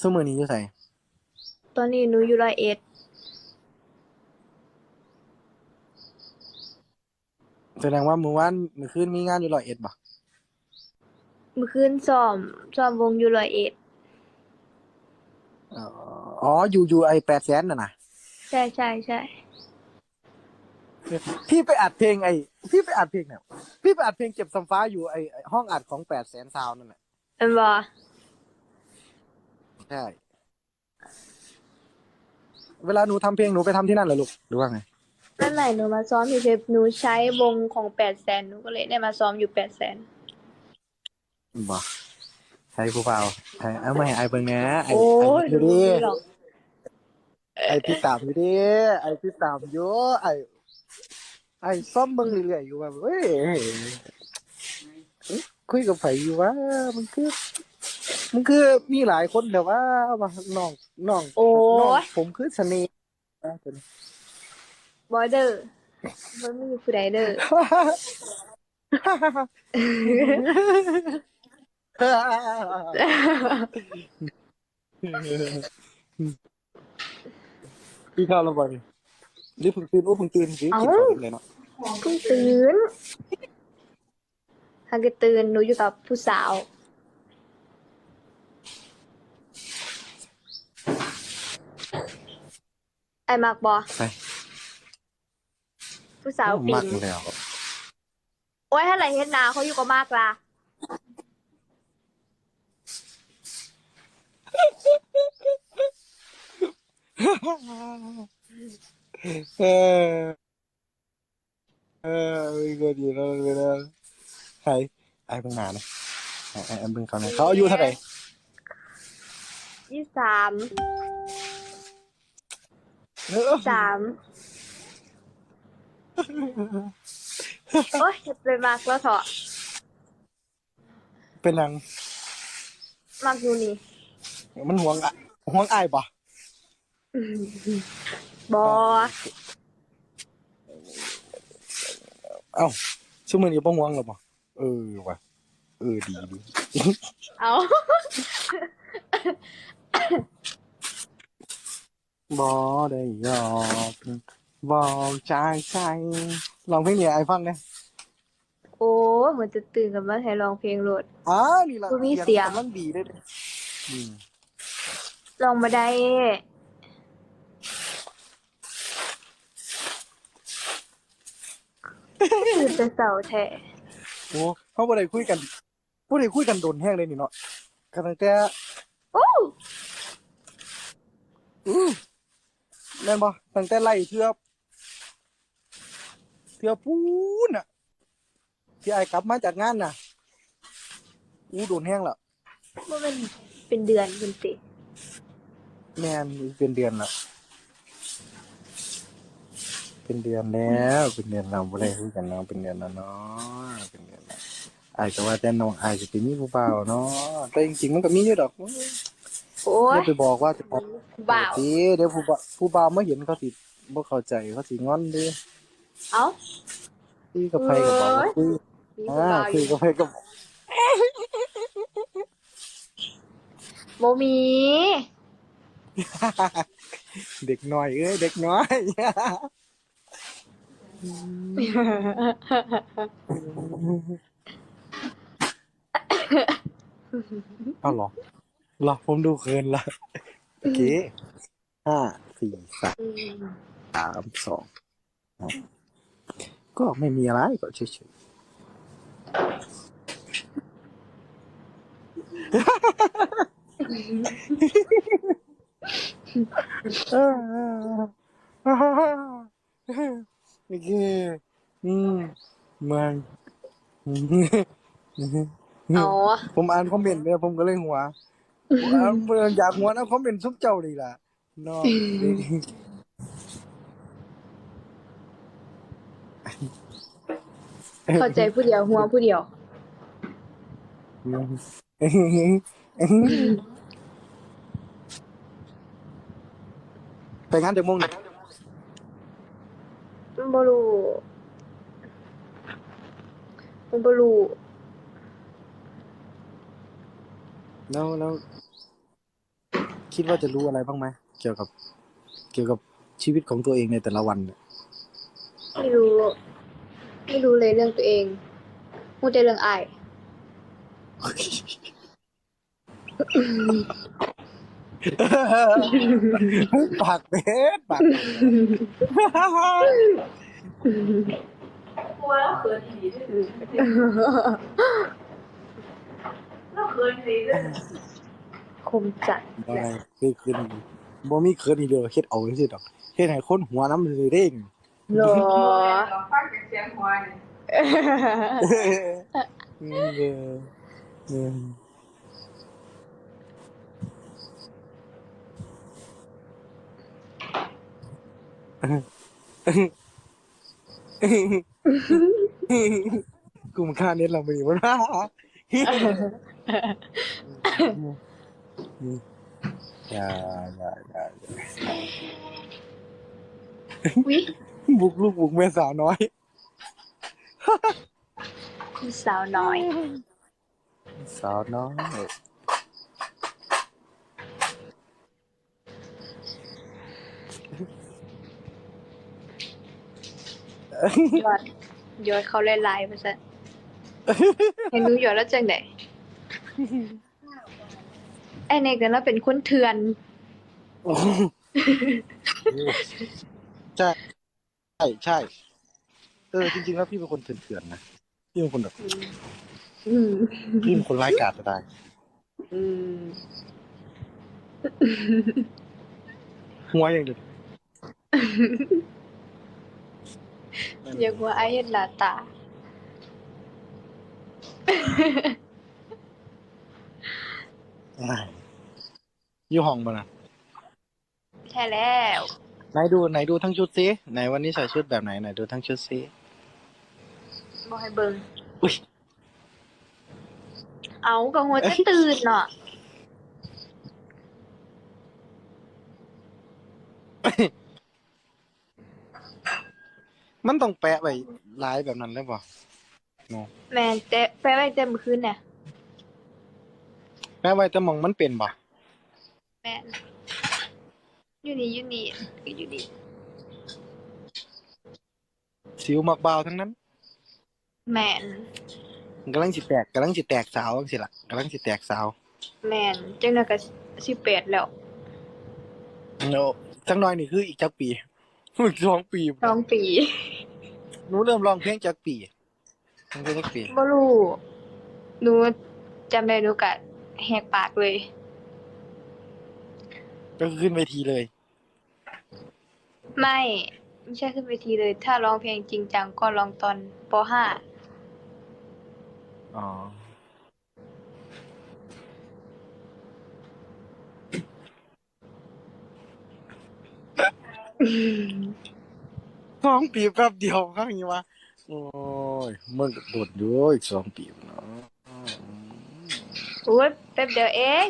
ซุมื้อนี้อยู่ไสตอนนี้หนูอยู่ร้อยเอ็ดแสดงว่ามื้อวานมื้อคืนมีงานอยู่ร้อยเอ็ดบ่เมื่อคืนซ้อมซ้อมวงอยู่ร้อยเอ็ดอ๋ออ๋ออยู่อยู่ไอ้800,000น่ะนะใช่ใช่ใช่พี่ไปอัดเพลงไอ้พี่ไปอัดเพลงเนี่ยพี่ไปอัดเพลงเก็บสำฟ้าอยู่ไอ้ไอ้ห้องอัดของ800,000ซาวนั่นน่ะเอ็นบ่ ใช่เวลาหนูทำเพลงหนูไปทำที่นั่นเหรอลูกหรือว่าไงนั่นไหนหนูมาซ้อมอยู่เทปหนูใช้วงของแปดแสนหนูก็เลยได้มาซ้อมอยู่แปดแสนบ่ใช่ผู้เปล่าไอ้เอามาให้ไอ้เบิ่งแหน่ไอ้โอ้ไอ้ยอยู่ดิไม่หรอกไอ้พี่ตามอยู่ดิไอ้พี่ตามอยู่ไอ้ไอ้ซ่อมเบิ่งเรื่อยๆอยู่ว่าเฮ้ยเอ้ยคุยกับไผอยู่ว่ามันคือ มันคือมีหลายคนแต่ว่าว่าน้องน้องโอ้น้องยผมคือเสน่ห์นะเป็นบอยเดอร์บ่มีผู้ใดเด้อพี่ข้าวแล้วบ่นี่หรือเพิ่งตื่นโอ้เพิ่งตื่นสิกินเอ้าข้าวเลยเนาะเพิ่งตื่นหากจะตื่นหนูอยู่กับผู้สาว ไอ้มากบอไปผู้สาวปิมักงแล้วโอ้ยถ้าไหลเฮ็ดนาเขาอยู่กับมากล่ะเออเออมีก็ดีแล้วเลยนะใครไอ้เพิ่งมานะไอ้ไอ้ไอ้เพิ่งเขาเนี่ยเขาอายุเท่าไหร่ยี่สามเออ สามโอ้ยเฮ็ดไปมากแล้วเถอะเป็นหยังมากอยู่นี่ มันห่วงอะห่วงอ้ายปะบอเอ้าชั่วโมงนี้ป้องห่วงหรอปะเออว่ะเออดีดี เอา บอได้ยอมบอกใจใจลองเพลงนี้ไอ้ฟังเนี่ยโอ้ยเหมือนจะตื่นกันมาให้ร้องเพลงโหลด อ๋อ นี่ละกูมีเสียงกำลังดีเลยเด้อืมลองมาได้คือจะเสาแท้โอ้เขาบ่ได้คุยกันบ่ได้คุยกันโดนแห้งเลยนี่เนาะกันตั้งแต่โอ้อือ แม่นบ่ตั้งแต่ไล่เทือเทือปูนน่ะ ที่ไอ้กลับมาจากงานน่ะอู้โดนแห้งแล้วว่ามันเป็นเดือนเป็นสิแม่นเป็นเดือนแล้วเป็นเดือนแล้ว เป็นเดือนเราบ่ได้คุยกันเนาะเป็นเดือนแล้วเนาะเป็นเดือนแล้วไอ้ก็ว่าแต่น้องไอ้สิไปมีผู้บ่าวเนาะแต่จริงๆมันก็มีอยู่ดอก โอ้ยอย่าไปบอกว่าจะบอกบ่าวสิเดี๋ยวผู้บ่าวผู้บ่าวมาเห็นเขาสิบ่เข้าใจเขาสิงอนเด้เอ้าคุยกับไผก็บอกว่าคุยมีอ่าบ่าวอคุยยู่กับไผก็บอกโมมีเด็กน้อยเอ้ยเด็กน้อยเอาเหรอเหรอผมดูเกินละโอเคห้าสี่สามอืมสามสองก็ไม่มีอะไรก็เฉยๆเออโอเคอืมมันเอาผมอ่านคอมเมนต์เนี่ยผมก็เลยหัว ผมอ่านอยากหัวนะคอมเมนต์ซุปเจ้าดีล่ะเนอกเข้าใจผู้เดียวหัวผู้เดียวไปงานเดี๋ยวมงเนี่ยบ่รู้มันบ่รู้ แล้วแล้ว คิดว่าจะรู้อะไรบ้างไหมเกี่ยวกับ เกี่ยวกับชีวิตของตัวเองในแต่ละวันเนี่ยไม่รู้ ไม่รู้เลยเรื่องตัวเองพูดแต่เรื่องอายปากเป็ดปากกลัวแล้วเขินอีห ลีด้วยแล้วเขินอีหลีด้วยคมจัดบ่ได้คือคืนบ่มีเคินอีเดียวเฮ็ดเอาจังซี่ดอกเฮ็ดให้คนหัวน้ำเลยเด้งหรอเราฟังจากเสียงหัวเนี่ยอืมเอออืมกูมันค่าเน็ตเราไปอยู่วะ อย่าอย่าอย่าอย่าวิบุกลูกบุกแม่สาวน้อยสาวน้อย สาวน้อยยอดยอดเขาไล่ๆมาซะเห็นหนูยอดแล้วจังได ไอเนกเนี่ยเราเป็นคนเถื่อนโอ้โหใช่ใช่ใช่ เออจริงๆแล้วพี่เป็นคนเถื่อนๆนะพี่เป็นคนแบบอืมพี่เป็นคนร้ายกาจจะตายอืมหัวอย่างเดียวอยากว่าไอเห็นหน้าตา อ้ายอยู่ห้องมานะใช่แล้วไหนดูไหนดูทั้งชุดซิไหนวันนี้ใส่ชุดแบบไหนไหนดูทั้งชุดซิบอกให้เบิ่งอุ้ยเอาก็หัวจะตื่นเนาะมันต้องแปะไว้ลายแบบนั้นเลยป่ะแม่นแต่ไปไว้แต่เมื่อคืนเนี่ย แปะไว้แต่มองมันเป็นป่ะแม่นอยู่นี่อยู่นี่คืออยู่นี่สิวมักเบาวทั้งนั้นแม่นกำลังสิแตกกำลังสิแตกสาวจังสิล่ะกำลังสิแตกสาวแม่นจังนั้นก็สิบแปดแล้วโนจังน้อยนี่คืออีกจักปี อีกสองปีสองปีหนูเริ่มร้องเพลงจักปีมันเป็นจักปีบ่รู้หนูจำได้หนูก็ แหกปากเลย ก็คือขึ้นเวทีเลย ไม่ ไม่ใช่ขึ้นเวทีเลย ถ้าร้องเพลงจริงจังก็ร้องตอนป .5 อ๋อ สองปีแป๊บเดียวข้างนี้วะ โอ้ย มันโดดด้วยอีกสองปีเนาะโอ้ยแป๊บเดียวเอง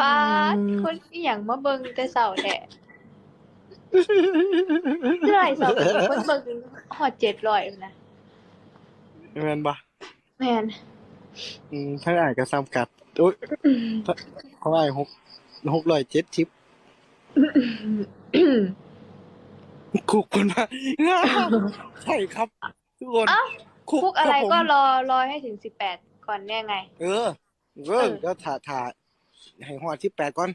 ป้าดคนอีหยังมาเบิ่งแต่เช้าแท้เท่าไหร่เช้าคนเบิ่งฮอด700พุ่นนะแม่นปะแม่นอืมถ้าอ่านก็ซ้ำกัดโอ้ยถ้าเขาอ่านหกหกร้อยเจ็ดชิป คุกคนมาใช่ครับ ทุกคนเอ้าคุกอะไรคบผมก็รอรอให้ถึง18ก่อนเนี่ยไง เออเออก็ถ่าถ่าให้หัวที่แปดก่อน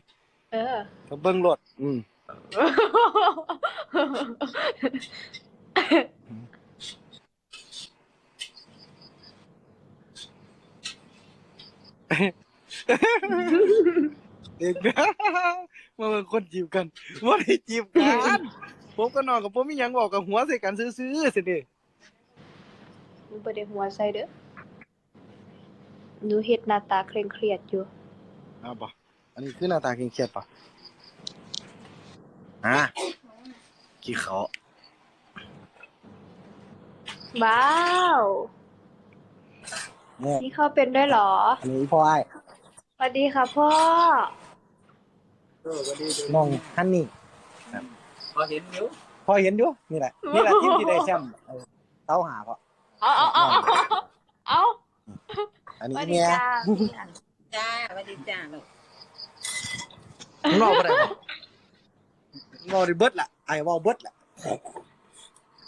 เออ ก็เบิ้งรถอืม เด็กนะ มาเป็นคนจีบกันว่าได้จีบกันผมก็นอนกับผมมีหยังบอกกับหัวใส่กันซื้อๆสิเด้หนูบ่ได้หัวใส่เด้อหนูเฮ็ดหน้าตาเคร่งเครียดอยู่อ้าวบ่อันนี้คือหน้าตาเครียดๆป่ะอะกี่เขาว้าวเนี่ยนี่เขาเป็นด้วยเหรอ อันนี้พ่อไอ้สวัสดีค่ะพ่อ น้องฮันนี่พอเห็นอยู่พ่ออเห็นอยู่นี่แหละนี่แหละทีมที่ได้แชมป์เออเต้าหาก็เอาเอาเอาเอาเอาอันสนี้วัสดีเนี่ยจ้าจ้าสวัสดีจ้าลูกมึงเล่าบ่ได้บ่เล่าได้เบิดล่ะไอ้เว้าเบิดล่ะ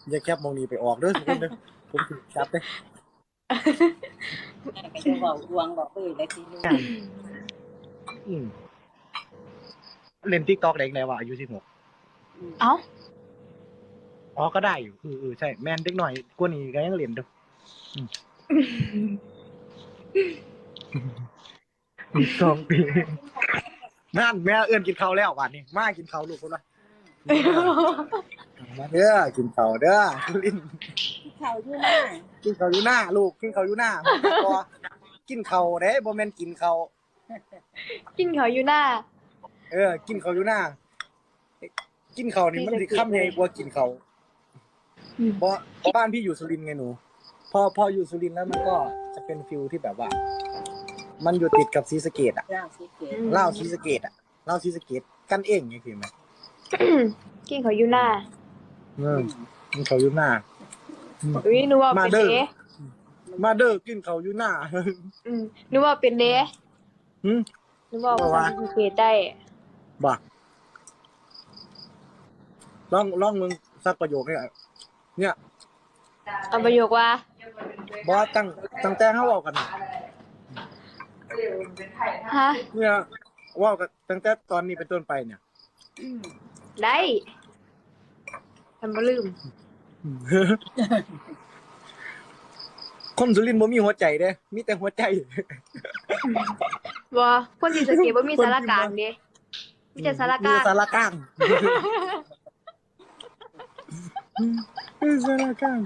อย่าแคปมองนี้ไปออกเด้อทุกคนเด้อผมสิแคปเด้อแม่ก็จะบอกดวงบอกเอ้ยแล้วทีนี้อืม เล่น TikTok เด็กไหนวะอายุ16เอาอ๋อก็ได้อยู่เออเออใช่แม่นเด็กหน่อยกว่านี้ก็ยังเรียนอยู่อืมอีกสองปีนั่นแม่เอื้อนกินข้าวแล้ววันนี้มากินข้าวลูกคนละมาเด้อกินข้าวเด้อคุณลินเขาอยู่หน้ากินข้าวอยู่หน้า ลูกกินข้าวอยู่หน้าพอกินข้าวเด้บ่แม่นกินข้าวกินเขาอยู่หน้า เออ กินข้าวอยู่หน้า กินข้าวนี่มันสิค้ำใหญ่กว่ากินข้าวอืมเพราะเพราะบ้านพี่อยู่สุรินทร์ไงหนู พอพออยู่สุรินทร์แล้วมันก็จะเป็นฟิลที่แบบว่า มันอยู่ติดกับศรีสะเกดอะเจ้าสิเกตเล่าวศรีสะเกดอะเล่าวศรีสะเกดกันเองไงคือไหมกินเขาอยู่หน้าเออกินเขาวอยู่หน้า อุ้ยหนูว่าเป็นมาเด้อ เด้มาเด้อกินเขาวอยู่หน้าอืมหนูว่าเป็นเด้หืมหนูว่าภาษาอังกฤษได้ บ่ลองลองมึงสักประโยคให้หน่อยเนี่ยเอาประโยคว่า บอสตั้งตั้งแต่เขาบอกกันน่ะฮะ เนี่ยเว่ากันตั้งแต่ตอนนี้เป็นต้นไปเนี่ยอืมได้ฉันบ่ลืม คนสุรินทร์บ่มีหัวใจเด้ มีแต่หัวใจ บ่คนที่สะเกตบ่มีสารกลางเด้ มีแต่สารกมีลางสารกลางมีสารกลาง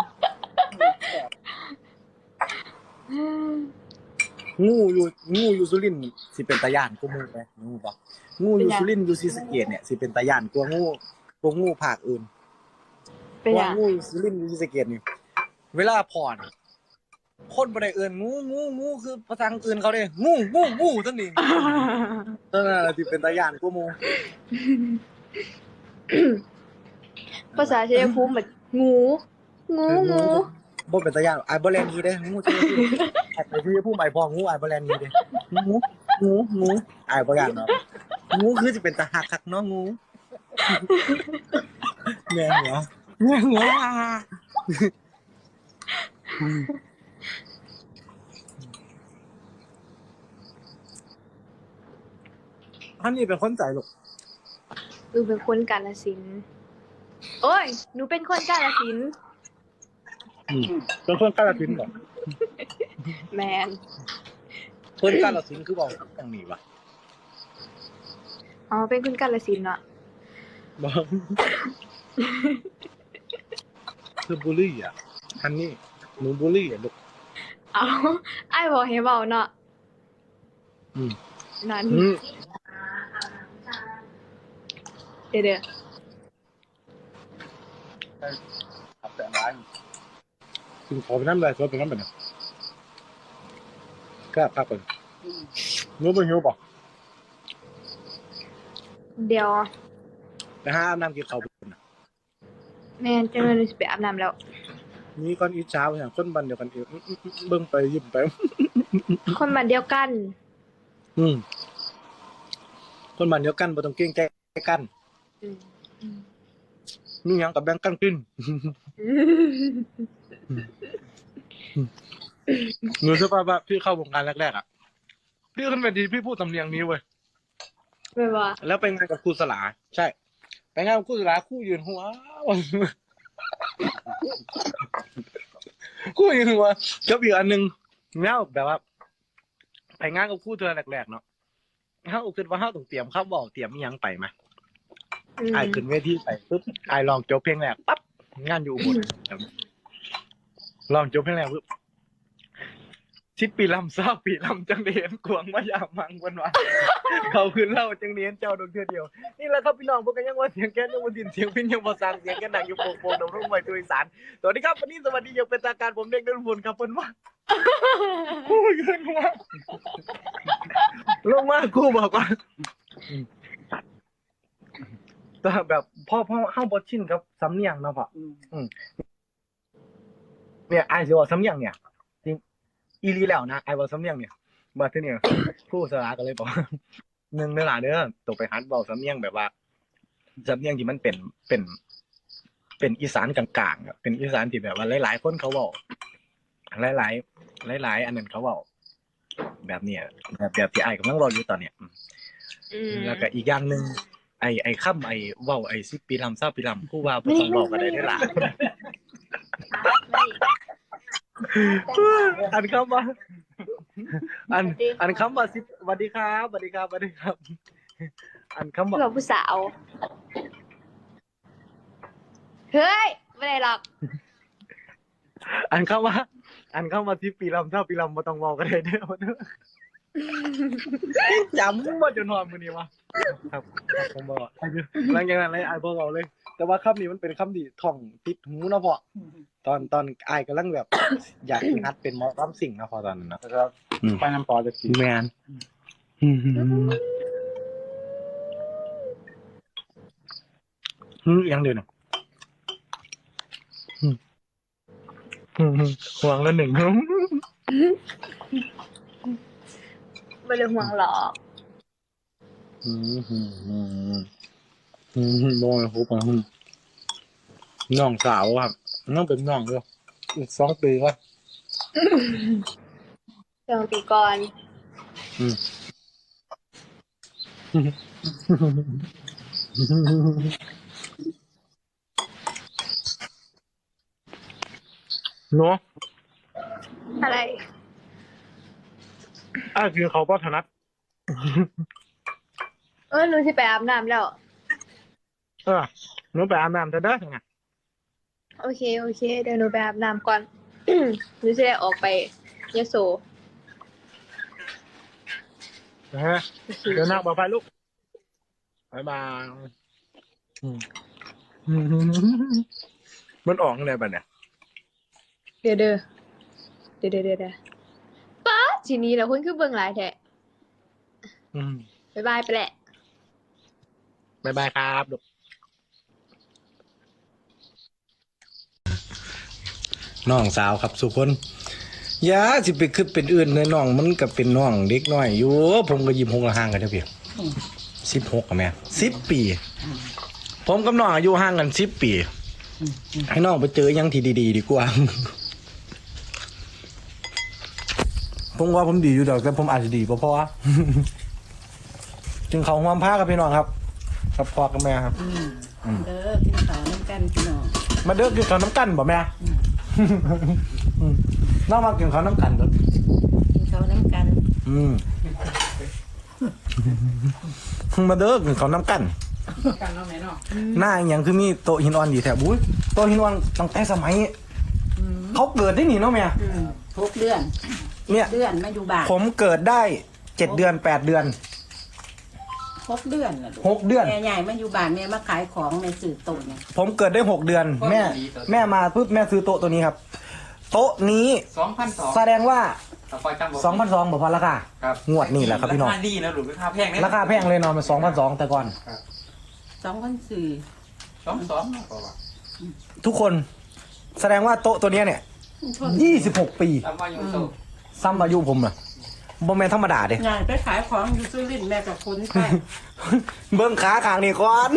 งูอยู่งูอยู่สุรินทร์สิเป็นตาย่านกูมูไปงูบ่งูอยู่สุรินทร์อยู่ศรีสะเกษเนี่ยสิเป็นตาย่านกว่างูกว่างูภาคอื่นเป็นหว่ายังงูอยู่สุรินทร์อยู่ศรีสะเกษนี่เวลาพร คนบ่ได้เอิ้นงูงูงูคือภาษาอื่นเขาเด้งูงูงูซั่นนี่นั่นน่ะสิเป็นตาย่านกว่าหมู่ภาษาชัยภูมิแบบงูงูงูบ่เป็นตาย่านไอ้บ่แลนหนี้เด้งูที่ไอ้ไปที่ผู้ใหม่พองูไอ้บ่แลนหนี้เด้งูงูงูไอ้บ่ย่านเนาะงูคือสิเป็นตาหักคักเนาะงูแม่นเหรอแม่นเหรอ อันนี้เป็นคนใจลูกหนูเป็นคนกาฬสินธุ์โอ้ย หนูเป็นคนกาฬสินธุ์เป็นคนกาลสินธุ์เหรอแมนคนกาลสินธุ์คือบอกอย่างนี้วะอ๋อ เป็นคนกาฬสินธุ์เนาะบอกคือบูลลี่อะฮันนี่หนูบูลลี่อะลูก เอาไอ้ายบอกให้เบาเนาะอืม นั่น อืม เดี๋ยวเดี๋ยวขับแต่ร้านกินขอไปน้ำลายสดไปน้ำไปเนี่ยก็พักไปอืมหนูไปหิวบอกเดี๋ยวไปหาอาบน้ำกินข้าวบุญน่ะแม่นจังเลยหนูสิไปอาบน้ำแล้ว นี่ก่อนอีเช้าอย่างคนบันเดียวกันอีกอื้ออื้ออื้อเบิ่งไปยิ้มไป คนบ้านเดียวกัน อืมคนบันเดียวกันบ่ต้องเกรงใจกันอื มีหยังกับแบ่งกันกินหนูเชื่อป่ะว่าพี่เข้าวงการแรกๆอะ พี่ขึ้นไปดีพี่พูดสำเนียงนี้เว้ย ไม่ว่าแล้วไปงานกับครูสลา ใช่ ไปงานกับครูสลาคู่ยืนหัวคู่ยืนหัวจบอีกอันหนึ่งแล้วแบบว่า ไปงานกับคู่เธอแรกๆเนาะเขาคิดว่าเขาต้องเตรียมข้าวบอกเตรียมยังไปไหม ไอ้ขึ้นเวทีไปปุ๊บไอ้ลองจบเพลงแรกปั๊บงานอยู่อุบลลองจบเพลงแรกปุ๊บชิดปีลำเศร้าปีลำจังเดียนกวงมายามังวันวานเขาคืนเล่าจังเนียนเจ้าดวงเทือเดียว นี่แหละครับพี่น้องพวกกันยังว่าเสียงแก้นยังว่าดินเสียงพินยังว่าสร้างเสียงแก้นดังอยู่โป่งโป่งดำรุ่งไว้ตัวอีสานสวัสดีครับวันนี้สวัสดีอย่างเป็นทางการผมเด็กเดินบุญครับเพิ่นว่ากูยืนว่าลงมากูบอกว่า แต่แบบพ่อพ่อเข้าบอชินครับสำเนียงเนาะพ่ออืมเนี่ยไอ้สิว่าสำเนียงเนี่ยจริงอีหลีแล้วนะไอ้ว่าสำเนียงเนี่ยมาที่เนี่ยครู่สลาก็เลยบอกว่าหนึ่งเนื้อหลาเด้อตกไปฮัดเบาสำเนียงแบบว่าสำเนียงที่มันเป็นเป็น เป็นอีสานกลางๆอะเป็นอีสานที่แบบว่าหลายๆคนเขาบอกหลายๆหลาย ๆ อันนั้นเขาบอกแบบเนี้ยแบบแบบที่ไอ้กำลังรออยู่ตอนเนี้ยอืมอืมแล้วก็อีกอย่างหนึ่ง ไอ้ไอ้ค่ำไอ้เว้าไอ้สิบปีลำเศร้าปีลำผู้ว่าบ่ต้องบอกกันได้ได้อล่ะอันคำว่าอันอันคำว่าสิบสวัสดีครับสวัสดีครับสวัสดีครับ อันคำว่าเราผู้สาว เฮ้ยไม่ได้หรอก อันคำว่า อันคำว่าสิบปีลำเศร้าปีลำบ่ต้องบอกกันได้เด้อเด้อจำบ่จนหอมมื้อนี้วะ ครับครับผมบอกไอ้เด้อหลังจากนั้นเลยไอ้บ่เอาเลย แต่ว่าคำนี้มันเป็นคำที่ท่องติดหูเนาะพ่อตอนตอนไอ้ายกำลังแบบ อยากหัดเป็นหมอรำสิ่งนะพอตอนนั้นนะแล้วก็อืมไปน้ำปอจะกินแมนอืมยังเดียวหนึ่งอืมอืมห่วงละหนึ่งไม่ได้ห่วงหรอกอื มอืมอืมอืมโดนคุปอะอืมน้องสาวครับ น้องเป็นน้องด้วยอีกสองปีก็เรื่องปีก่อนเนาะอะไรอะคือเขาก็ถนัด เออหนูสิไปอาบน้ำแล้ว เออหนูไปอาบน้ำจะได้ไงโอเค โอเค เดี๋ยวหนูไปอาบน้ำก่อน หนูจะได้ออกไปยโสนะฮะโอเคเดี๋ยวนั่งปลอดภัยลูกบายบายอืมมันออกอะไรบ้างเนี่ยเดี๋ยวเด้อเดี๋ยวเดี๋ยวเดี๋ยวเดี๋ยวป้าทีนี้แล้วคนคือเบิ่งหลายแท้อืม บ๊ายบายไปแหละ บายบายครับลูกน้องสาวครับสุคนอยาสิไปคือเป็นอื่นเลยน้องมันก็เป็นน้องเด็กน้อยอยู่ผมก็ยิ้มหงละห่างกันเท่าเพียงสิบหกกับแม่สิบปี ผมกับน้องอายุห่างกันสิบปี ให้น้องไปเจออยังที่ดี ๆ ดีกว่า ผมว่าผมดีอยู่ดอกแต่ผมอาจจะดีเพราะว่าจึงเขาห่วมผ้ากับพี่น้องครับ กับพ่อกับแม่ครับ อืมเด้อกินข้าวน้ำกันพี่น้องมาเด้อกินข้าวน้ำกันบ่แม่อืมน้องมากินข้าวน้ำกันบ่กินข้าวน้ำกันอืมมาเด้อกินข้าวน้ำกันกันเนาะแม่เนาะหน้าอหย่างคือมีโต๊ะหินอ่อนดีแถบบุ้ยโต๊ะหินอ่อนตั้งแต่สมัยเขาเกิดได้หนิเนาะแม่อืมหกเดือนเนี่ย เดือนมาอยู่บ้านผมเกิดได้เจ็ดเดือนแปดเดือน หกเดือนน่ะลูกหกเดือน แม่ใหญ่มาอยู่บ้านแม่มาขายของในสื่อโตเนี่ย ผมเกิดได้หกเดือน แม่ แม่มาปุ๊บแม่ซื้อโต๊ะตัวนี้ครับ โต๊ะนี้สองพันสองแสดงว่าคอยจำบอกสองพันสองบอกพอราคาครับงวดนี่แหละครับพี่น้องราคาดีนะหรือราคาแพงเนี่ยราคาแพงเลยเนอนมันสองพันสองแต่ก่อนสองพันสี่สองสองเปล่าวะทุกคนแสดงว่าโต๊ะตัวเนี้ยเนี่ยยี่สิบหกปีจำว่าอยู่โตซ้ำอายุผมอะ บ่แม่นธรรมดาเด้งานไปขายของอยู่สุรินทร์แม่กับคุณไปเบิ้งขาขางนี่ก่อน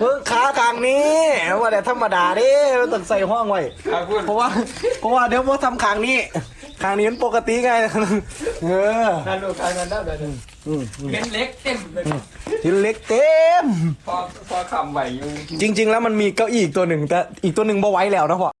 เบิ้งขาขางนี้ว่าแต่ธรรมดาเด้ต้องใส่ห้องไว้ครับคุณเพราะว่าเพราะว่าเดี๋ยวว่าทำขางนี้ขางนี้มันปกติไงเออนั่นลูกการกันได้เลยอืมเห็นเล็กเต็มเลยทีเล็กเต็มพอพอคำไหวอยู่จริง ๆ แล้วมันมีเก้าอี้อีกตัวหนึ่งแต่อีกตัวหนึ่งบ่ไหว้แล้วนะพ่อ